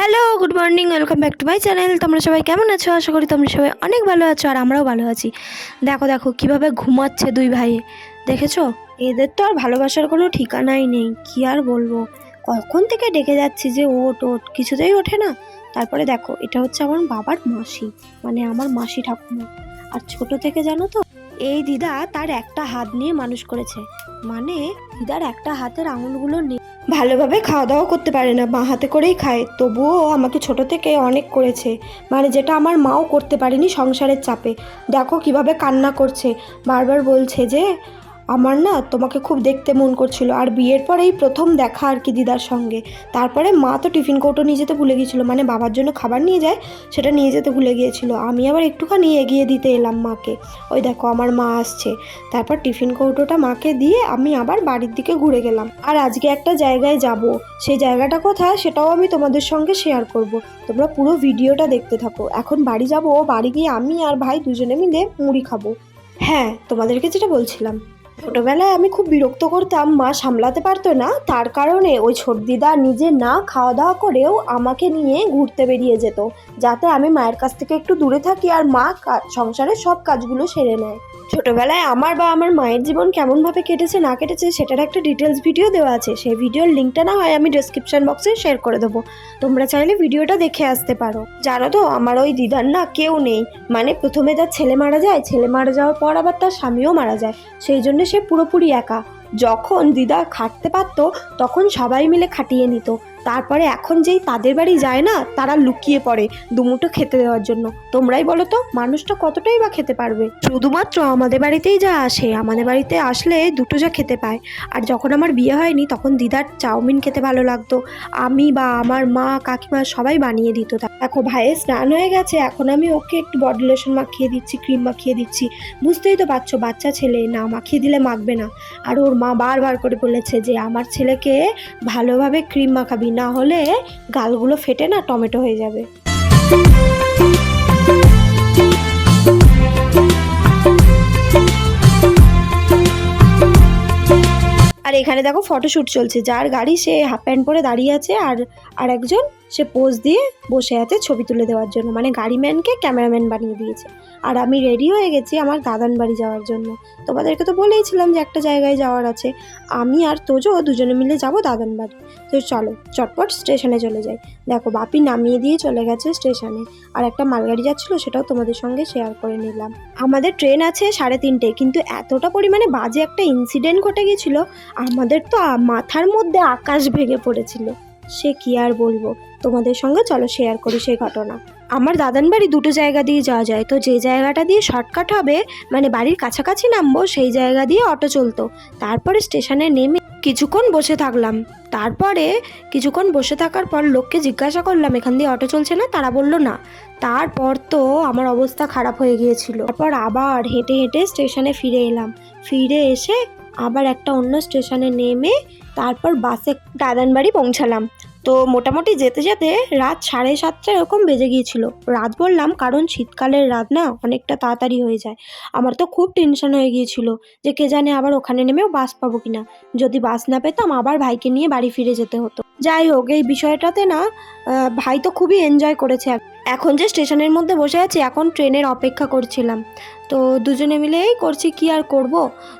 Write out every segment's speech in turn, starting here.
Hello, good morning, welcome back to my channel. তোমরা সবাই কেমন আছো? আশা করি তোমরা সবাই অনেক ভালো আছো আর আমরাও ভালো আছি। দেখো দেখো, কীভাবে ঘুমাচ্ছে দুই ভাই। দেখেছ? এদের তো আর ভালোবাসার কোনো ঠিকানাই নেই। কি আর বলব? কখন থেকে ডেকে যাচ্ছি যে ওট ওট কিছুতেই ওঠে না। তারপরে দেখো, এটা হচ্ছে আমার বাবার মাসি মানে আমার মাসি ঠাকুমা। আর ছোট থেকে জানো তো, এই দিদা তার একটা হাত নিয়ে মানুষ করেছে। মানে দিদার একটা হাতের আঙুলগুলো ভালোভাবে খাওয়া দাওয়া করতে পারে না বাঁ হাতে করেই খায়। তবুও আমাকে ছোট থেকে অনেক করেছে। মানে যেটা আমার মাও করতে পারেনি সংসারের চাপে। দেখো কীভাবে কান্না করছে। বারবার বলছে যে আমার না তোমাকে খুব দেখতে মন করছিল। আর বিয়ের পর এই প্রথম দেখা আর কি দিদার সঙ্গে। তারপরে মা তো টিফিন কৌটো নিয়ে যেতে ভুলে গিয়েছিল। মানে বাবার জন্য খাবার নিয়ে যায়, সেটা নিয়ে যেতে ভুলে গিয়েছিল। আমি আবার একটুখানি এগিয়ে দিতে এলাম মাকে। ওই দেখো আমার মা আসছে। তারপর টিফিন কৌটোটা মাকে দিয়ে আমি আবার বাড়ির দিকে ঘুরে গেলাম। আর আজকে একটা জায়গায় যাব। সেই জায়গাটা কোথায় সেটাও আমি তোমাদের সঙ্গে শেয়ার করব। তোমরা পুরো ভিডিওটা দেখতে থাকো। এখন বাড়ি যাব। বাড়ি গিয়ে আমি আর ভাই দুজনে মিলে মুড়ি খাব। হ্যাঁ তোমাদেরকে যেটা বলছিলাম। ছোটবেলায় আমি খুব বিরক্ত করতাম, মা সামলাতে পারতো না। তার কারণে ওই দিদা নিজে না খাওয়া দাওয়া করেও আমাকে নিয়ে ঘুরতে বেরিয়ে যেত, যাতে আমি মায়ের কাছ থেকে একটু দূরে থাকি আর মা সংসারের সব কাজগুলো সেরে নেয়। ছোটবেলায় আমার বা আমার মায়ের জীবন কেমনভাবে কেটেছে, না কেটেছে, সেটার একটা ডিটেলস ভিডিও দেওয়া আছে। সেই ভিডিওর লিঙ্কটা না হয় আমি ডিসক্রিপশন বক্সে শেয়ার করে দেবো। তোমরা চাইলে ভিডিওটা দেখে আসতে পারো। জানো তো, আমার ওই দিদার না কেউ নেই। মানে প্রথমে তার ছেলে মারা যায়, ছেলে মারা যাওয়ার পর আবার তার স্বামীও মারা যায়। সেই জন্য সে পুরোপুরি একা। যখন দিদা খাটতে পারতো, তখন সবাই মিলে খাটিয়ে নিত। তারপরে এখন যেই তাদের বাড়ি যায় না, তারা লুকিয়ে পড়ে দুমুটো খেতে দেওয়ার জন্য। তোমরাই বলো তো, মানুষটা কতটাই বা খেতে পারবে? শুধুমাত্র আমাদের বাড়িতেই যা আসে, আমাদের বাড়িতে আসলে দুটো যা খেতে পায়। আর যখন আমার বিয়ে হয়নি, তখন দিদার চাউমিন খেতে ভালো লাগতো। আমি বা আমার মা কাকিমা সবাই বানিয়ে দিত দেখো ভাইয়ের স্নান হয়ে গেছে, এখন আমি ওকে একটু বডি লোশন মাখিয়ে দিচ্ছি ক্রিম মাখিয়ে দিচ্ছি। বুঝতেই তো পারছ, বাচ্চা ছেলে, না মাখিয়ে দিলে মাখবে না। আর ওর মা বারবার করে বলেছে যে, আমার ছেলেকে ভালোভাবে ক্রিম মাখাবি, না হলে গালগুলো ফেটে না, টমেটো হয়ে যাবে। আর এখানে দেখো ফটোশ্যুট চলছে, যার গাড়ি সে হাফ প্যান্ট পরে দাঁড়িয়ে আছে, আর আর একজন সে পোজ দিয়ে বসে আছে ছবি তুলে দেওয়ার জন্য। মানে গাড়িম্যানকে ক্যামেরাম্যান বানিয়ে দিয়েছে। আর আমি রেডি হয়ে গেছি আমার দাদান বাড়ি যাওয়ার জন্য। তোমাদেরকে তো বলেইছিলাম যে একটা জায়গায় যাওয়ার আছে। আমি আর তোজো দুজনে মিলে যাব দাদান বাড়ি। তো চলো, চটপট স্টেশনে চলে যাই। দেখো, বাপি নামিয়ে দিয়ে চলে গেছে স্টেশনে। আর একটা মালগাড়ি যাচ্ছিল, সেটাও তোমাদের সঙ্গে শেয়ার করে নিলাম। আমাদের ট্রেন আছে সাড়ে তিনটে, কিন্তু এতটা পরিমাণে বাজে একটা ইনসিডেন্ট ঘটে গেছিল। আমাদের তো মাথার মধ্যে আকাশ ভেঙে পড়েছিল। সে কি আর বলব? তোমাদের সঙ্গে চলো শেয়ার করি সেই ঘটনা। আমার দাদান বাড়ি দুটো জায়গা দিয়ে যাওয়া যায়, তো যে জায়গাটা দিয়ে শর্টকাট হবে মানে বাড়ির কাছাকাছি নামবো, সেই জায়গা দিয়ে অটো চলতো। তারপরে স্টেশনে নেমে কিছুক্ষণ বসে থাকলাম। তারপরে কিছুক্ষণ বসে থাকার পর লোককে জিজ্ঞাসা করলাম, এখান দিয়ে অটো চলছে না? তারা বলল, না। তারপর তো আমার অবস্থা খারাপ হয়ে গিয়েছিল। তারপর আবার হেঁটে হেঁটে স্টেশনে ফিরে এলাম। ফিরে এসে আবার একটা অন্য স্টেশনে নেমে তারপর বাসে দাদান বাড়ি পৌঁছালাম। তো মোটামুটি যেতে যেতে রাত সাড়ে সাতটা এরকম বেজে গিয়েছিল। রাত বললাম, কারণ শীতকালের রাত না অনেকটা তাড়াতাড়ি হয়ে যায়। আমার তো খুব টেনশন হয়ে গিয়েছিল যে কে জানে আবার ওখানে নেমেও বাস পাবো কিনা। যদি বাস না পেতাম আবার ভাইকে নিয়ে বাড়ি ফিরে যেতে হতো। যাই হোক, এই বিষয়টাতে না ভাই তো খুবই এনজয় করেছে। এখন যে স্টেশনের মধ্যে বসে আছি এখন ট্রেনের অপেক্ষা করছিলাম। তো দুজনে মিলেই করছি কি আর করব?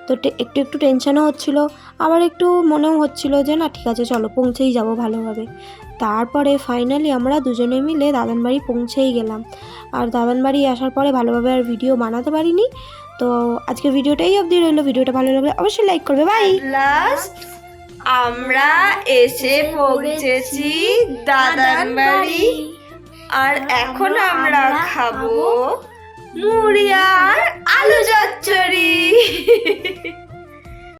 তো একটু একটু টেনশনও হচ্ছিল। আবার একটু মনেও হচ্ছিল যে না ঠিক আছে চলো পৌঁছেই যাব ভালোভাবে। তারপরে ফাইনালি আমরা দুজনে মিলে দাদান বাড়ি পৌঁছেই গেলাম। আর দাদান বাড়ি আসার পরে ভালোভাবে আর ভিডিও বানাতে পারিনি। তো আজকে ভিডিওটাই অবধি রইল। ভিডিওটা ভালো লাগলে অবশ্যই লাইক করবে। বাই লাস্ট আমরা এসে পৌঁছেছি দাদার বাড়ি আর এখন আমরা খাব মুড়ি আর আলু চচ্চড়ি।